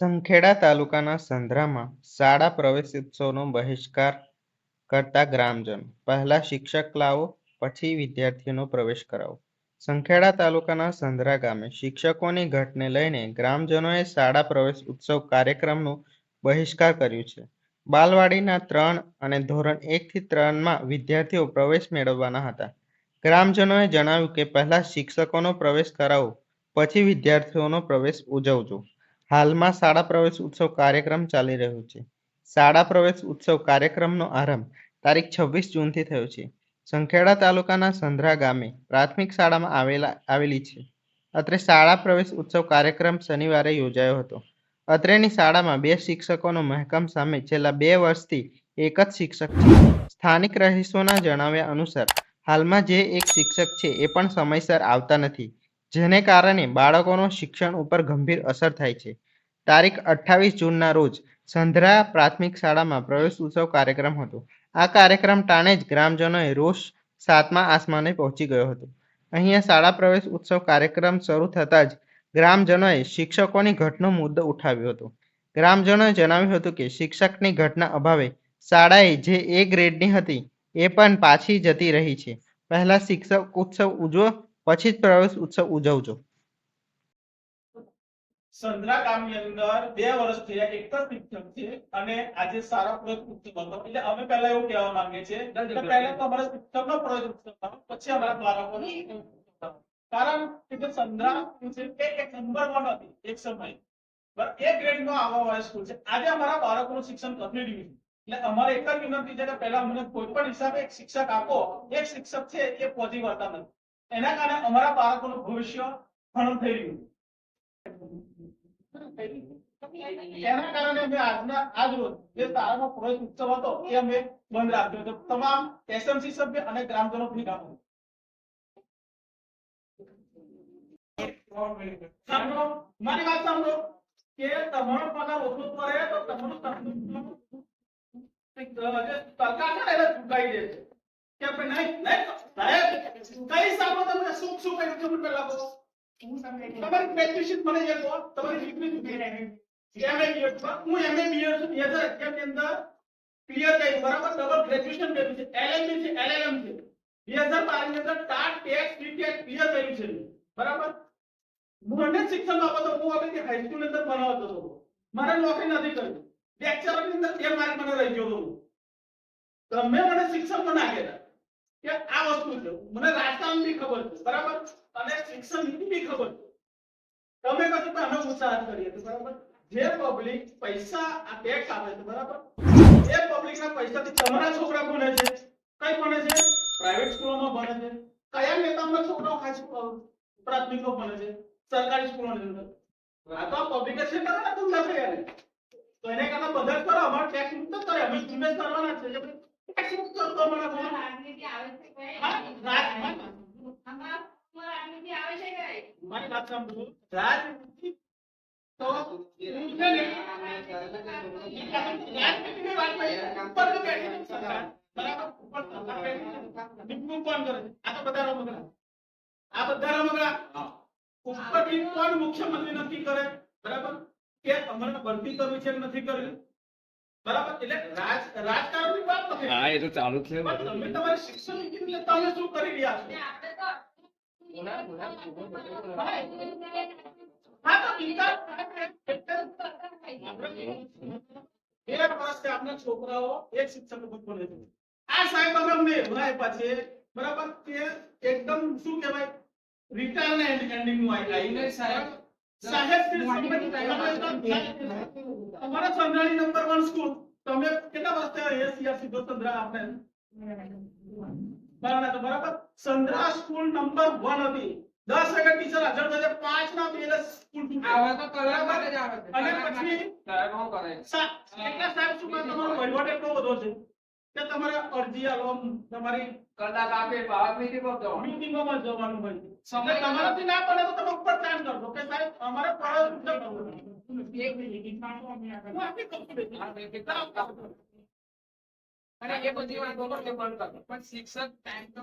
સંખેડા તાલુકાના સંધ્રામાં શાળા પ્રવેશોત્સવનો બહિષ્કાર કરતા ગ્રામજનો, પહેલા શિક્ષક લાવો, પછી વિદ્યાર્થીઓનો પ્રવેશ કરાવો. સંખેડા તાલુકાના સંધરા ગામે શિક્ષકોની ઘટને લઈને ગ્રામજનોએ શાળા પ્રવેશ ઉત્સવ કાર્યક્રમનો બહિષ્કાર કર્યો છે. બાલવાડીના ત્રણ અને ધોરણ એક થી ત્રણમાં વિદ્યાર્થીઓ પ્રવેશ મેળવવાના હતા. ગ્રામજનોએ જણાવ્યું કે પહેલા શિક્ષકોનો પ્રવેશ કરાવો, પછી વિદ્યાર્થીઓનો પ્રવેશ ઉજવજો. હાલમાં શાળા પ્રવેશ ઉત્સવ કાર્યક્રમ ચાલી રહ્યો છે. શાળા પ્રવેશ ઉત્સવ કાર્યક્રમનો આરંભ તારીખ છવ્વીસ જૂનથી થયો છે. સંખેડા તાલુકાના સંધરા ગામે પ્રાથમિક શાળામાં આવેલા, આવેલી છે. અત્રે શાળા પ્રવેશ ઉત્સવ કાર્યક્રમ શનિવારે યોજાયો હતો. અત્રેની શાળામાં બે શિક્ષકોનો મહેકમ સામે છેલ્લા બે વર્ષથી એક જ શિક્ષક છે. સ્થાનિક રહીશોના જણાવ્યા અનુસાર, હાલમાં જે એક શિક્ષક છે એ પણ સમયસર આવતા નથી. જેને કારણે બાળકોનો શિક્ષણ ઉપર ગંભીર અસર થાય છે. તારીખ અઠ્ઠાવીસ જૂનના રોજ સંધરા પ્રાથમિક શાળામાં પ્રવેશ ઉત્સવ કાર્યક્રમ હતો. આ કાર્યક્રમ ટાણે જ ગ્રામજનોએ રોષ સાતમા આસમાને પહોંચી ગયો હતો. અહીંયા શાળા પ્રવેશ ઉત્સવ કાર્યક્રમ શરૂ થતાં જ ગ્રામજનોએ શિક્ષકોની ઘટનો મુદ્દો ઉઠાવ્યો હતો. ગ્રામજનોએ જણાવ્યું હતું કે શિક્ષકની ઘટના અભાવે શાળાએ જે એ ગ્રેડની હતી એ પણ પાછી જતી રહી છે. પહેલા શિક્ષક ઉત્સવ ઉજવો પછી જ પ્રવેશ ઉત્સવ ઉજવજો. સંધરા ગામની અંદર બે વર્ષ થયા એક જ શિક્ષક છે અને આજે સારા પ્રયોગ ઉત્સવ હતો એટલે અમે પહેલા એવું કહેવા માંગીએ છીએ કે પહેલા તો અમારા શિક્ષકનો પ્રયોગ ઉત્સવ પછી અમારા બાળકોનો કારણ કે જે સંધરા છે એ એક નંબર વન હતી એક સમય. બરાબર? એ ગ્રેડ નો આવવા વાળી સ્કૂલ છે. આજે અમારા બાળકોનું શિક્ષણ કથળી રહ્યું છે. એટલે અમારે એક જ વિનંતી છે કે પહેલા અમને કોઈ પણ હિસાબે એક શિક્ષક આપો. એક શિક્ષક છે એ પહોંચી વળતા નથી. એના કારણે અમારા બાળકોનું ભવિષ્ય હરણ થઈ રહ્યું એના કારણે અમે આજના, આજ રોજ જે તારાનો પ્રવેશ ઉત્સવ હતો, એ અમે બંધ રાખ્યો હતો. તમામ એસએમસી સભ્ય અને ગ્રામજનો ભેગા મળી. મારી વાત સાંભળો. કે તમારો પગાર ઓછો પડે તો તમારું સરકાર છે ને, એને ચૂકાઈ દે છે. કે નહીં નહીં સાહેબ કઈ હિસાબો તમને શું શું એનું કેવું પેલા કહો. તમારી ગ્રેજ્યુએશન મને જે કહો તમારી ડિગ્રી કરી? એમએ બીએડ હું એમએ બીએડ છું. 2011 ની અંદર ક્લિયર થઈ બરાબર? ડબલ ગ્રેજ્યુએશન કર્યું છે. એલએલબી છે. એલએલએમ છે. 2012 ની અંદર ટાટ ટેક્સ ટીટેક ક્લિયર કર્યું છે. બરાબર? હું અન્ય શિક્ષણ બાબતો હું આપણે હાઈસ્કૂલ અંદર ભણાવતો હતો. મારે નોકરી નથી કરી લેક્ચરની અંદર એ માર્ક મને રહી ગયો હતો. તમે મને શિક્ષણ ના કહેતા કે આ વસ્તુ છે. મને રાજકારણ બી ખબર છે, બરાબર? અને શિક્ષણ નીતિ બી ખબર છે. તમે કશું કે અમે ઉત્સાહ કરીએ છીએ બરાબર? જે પબ્લિક પૈસા આ ટેક્સ આપે છે, બરાબર? એ પબ્લિક ના પૈસાથી તમારા છોકરા ભણે છે. કઈ ભણે છે? પ્રાઇવેટ સ્કૂલોમાં ભણે છે. કયા નેતાના છોકરાઓ ખાસ પ્રાથમિકો ભણે છે? સરકારી સ્કૂલોની અંદર. આ તો પબ્લિક છે કરે ને તું નથી યાર તો એને કરતા બધા કરો, અમારે ટેક્સ મુક્ત કરે. અમે ઇન્વેસ્ટ કરવાના છે. ટેક્સ મુક્ત કરતો અમારા ભણે. હા, રાજ- બરાબર? ઉપર સરકાર બેઠી નિમણૂક કોણ કરે છે? આ તો બધા રમકડા. આ બધા રમકડા. ઉપરથી કોણ મુખ્યમંત્રી નક્કી કરે બરાબર કે અમારે ભરતી કરવી છે નથી કરવી બરાબર એટલે રાજ રાજકારણની વાત નથી હા એ તો ચાલુ છે. તમે તમારી શિક્ષણ નીતિ લેતા તમે શું કરી રહ્યા છો વર્ષથી એકદમ શું કહેવાય રિટાયર એન્ડિંગનું આવી સાહેબ અમારા સંઘાણી નંબર વન સ્કૂલ તમે કેટલા વર્ષ થયા એ સિયા સીધો સંદ્રા આપણે બરાબર તો બરાબર સંદ્રા સ્કૂલ નંબર 1 હતી. દસ વાગે ટીચર હાજર થશે 5 ના બે સ્કૂલ અને પછી સાહેબ કરે. એટલે સાહેબ શું તમારો વહીવટ એટલો બધો છે કે તમારે અરજી આલો તમારી મીટિંગોમાં જવાનું. હોય. સમય તમારાથી ના પડે તો તમે ઉપર કામ કરજો કે સાહેબ? અમારે ફરજ ઉત્તર. કરવું હું આપી કહું છું. અને એ બધી વાતો બંધ કરો. પણ શિક્ષક ટાઈમ તો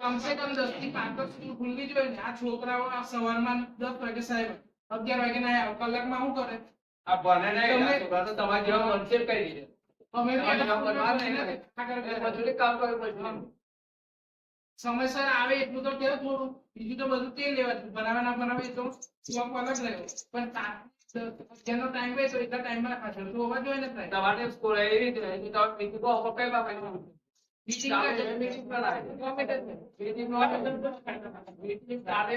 કમસે કમ દસથી પાંચ સ્કૂલ ખુલવી જોઈએ ને. આ છોકરાઓ આ સવારમાં દસ વાગે સાહેબ અગિયાર વાગે ના આવે. કલાકમાં શું કરે? આ ભણે નહીં છોકરા તો તમારે જેવા વંચિત કરી દે અમે કામ કરવું પડશે સમયસર આવે એટલું તો કેવું થોડું. બીજું તો બધું તે લેવા બનાવે ના બનાવે તો શોખ અલગ રહ્યો. પણ જેનો ટાઈમ હોય તો એટલા ટાઈમમાં ખાશે. તો હોવા જોઈએ ને time. તમારે સ્કૂલ એવી રીતે રહી તમે બીજું તો ઓફર કઈ તે ચાલે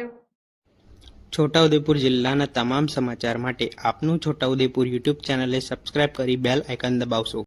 છોટાઉદેપુર જિલ્લાના તમામ સમાચાર માટે આપનું છોટાઉદેપુર યુટ્યુબ ચેનલને સબસ્ક્રાઇબ કરી બેલ આઇકન દબાવશો.